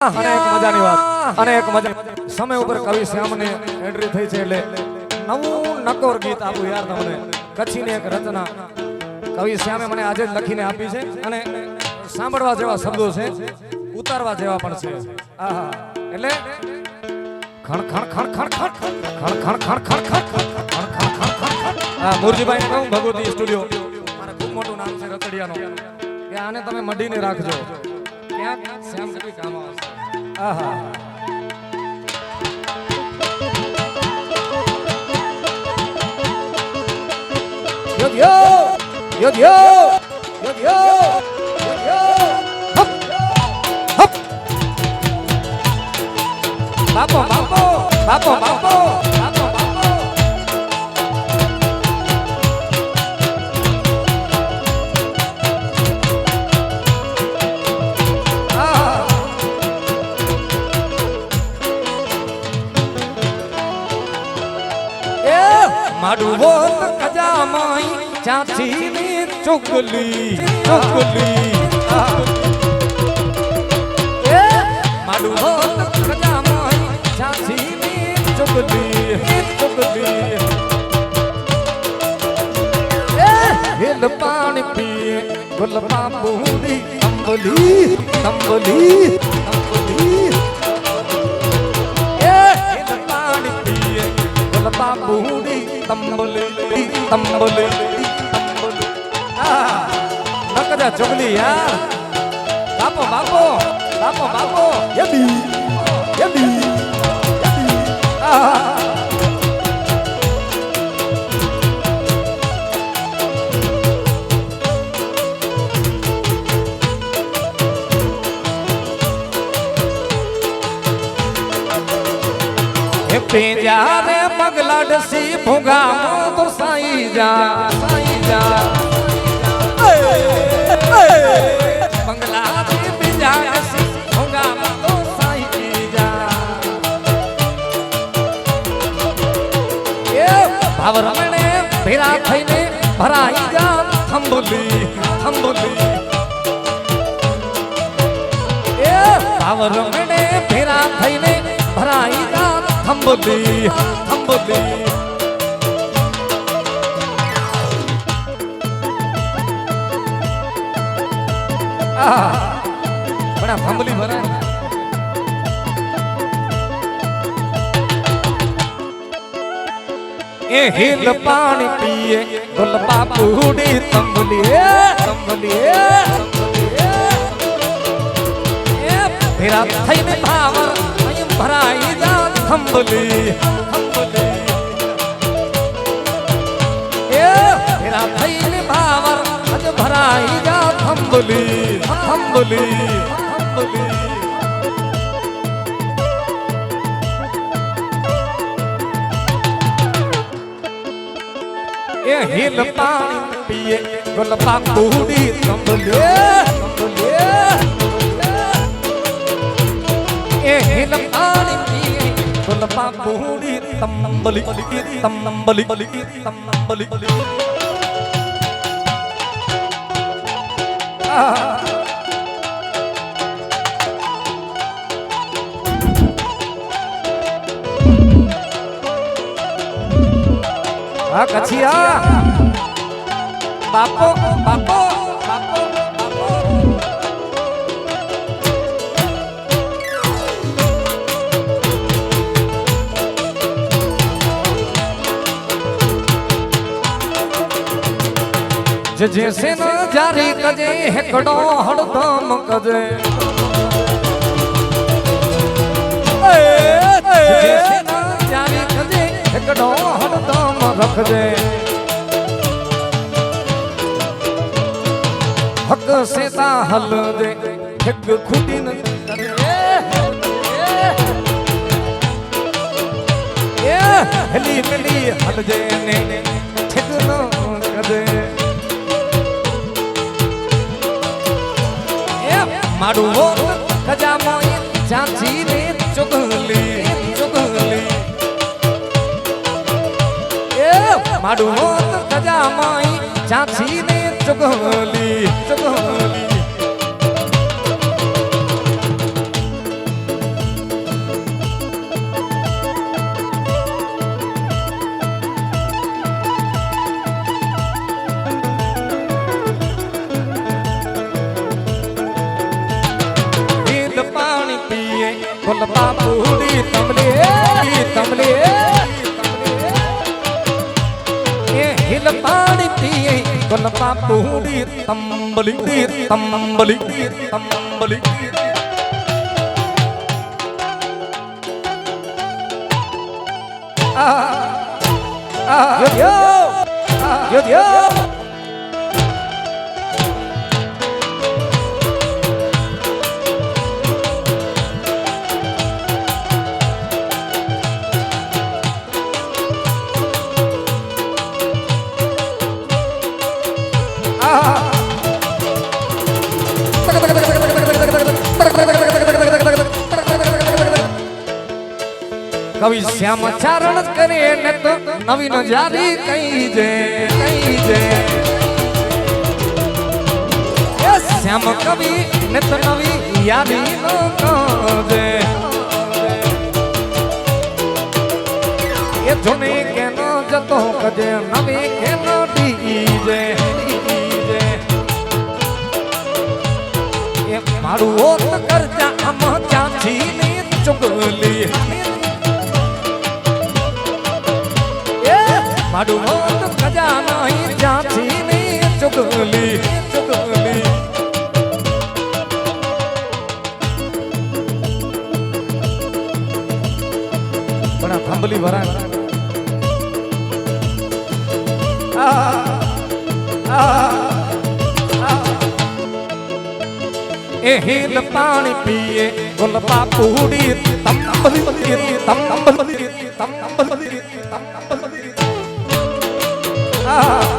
અને એક મજાની વાત અને એક મજા સમય ઉપર કવિ શ્યામને એન્ટ્રી થઈ છે એટલે નવું નકોર ગીત આપું યાર તમને કચ્છીની એક રચના કવિ શ્યામે મને આજે જ લખીને આપી છે અને સાંભળવા જેવા શબ્દો છે ઉતારવા જેવા પણ છે આહા એટલે ખણ ખણ ખણ ખણ ખણ ખણ ખણ ખણ ખણ ખણ ખણ ખણ ખણ ખણ ખણ હા મુરજીભાઈ કહું ભગવતી સ્ટુડિયો મારે ખૂબ મોટું નામ છે રતડિયાનો કે આને તમે મઢીને રાખજો ક્યાંક શ્યામ કવિ કામ આવશે આહા yo yo yo yo ચાચી ની ચોકલી ચોકલી મારું હોત પ્રજામાં ચાચી ની ચોકલી ચોકલી. હેલ પાણી પીએ ગુલમાં બુંદી તંબલી તંબલી તંબલી પાણી પીએ ગુલમાં તંબલી તંબલી નકજા ચુગલી યાર બાપો બાપો બાપો બાપો યબી યબી આ એ પેજા રે પગલા ડસી ભૂગા તો સાઈ જા સાઈ જા. ભાવ રમણે ભેરા થઈને ભરાઈ જા થંભોલી થંભોલી એ ભાવ રમણે ભેરા થઈને ભરાઈ પણ આ ફંબલી ભરાય એ હિલ પાણી પીએ ગુલ બાપુ ની સંભલીએ સંભલીએ ફેરા થઈને ભાવર અહીં ભરાઈ જા સંભલી સંભલી એ ફેરા થઈને ભાવર અજ ભરાઈ જા સંભલી અંબલી અંબલી એ હિલ પાણી પીએ ગલપા કુડી સંભલે એ હિલ પાણી પીએ ગલપા કુડી તંબલી તંબલી તંબલી તંબલી Ah હા કછિયા બાપો બાપો બાપો जैसे न जारी कजे, हिकड़ो हड़दम कजे। जैसे न जारी कजे, हेकडो રખજે હક સેતા હલ દે હેક ખૂટી ન કરે. એ હલી મલી હલ દે ને ઠેક ન કદે એ, મારું હો ખજામાં ચાંચી ને ચુગલી. માડું મોત ખજા માઈ ઝાંસી ને ચુગલી ચુગલી પાપુડી તંબલી તંબલી તંબલી Yo, yo, yo, yo. કવિ શ્યામ ચારણ કરે ને તો નવીન જારી કઈ જે કઈ જે. શ્યામ કવિ ને તો નવી યારી નો કાજે એ જોને કેનો જતો કજે, નવી કેનો ડીજે મારું ઓત કરતા આમ ચાંચી ની ચુગલી મારું ઓત કજા નહીં ચાંચી ની ચુગલી ચુગલી. પણ આ થાંભલી ભરા એ હિલ પાણી પીએ ગોલ પાપુડી તંબલી તંબલી ah.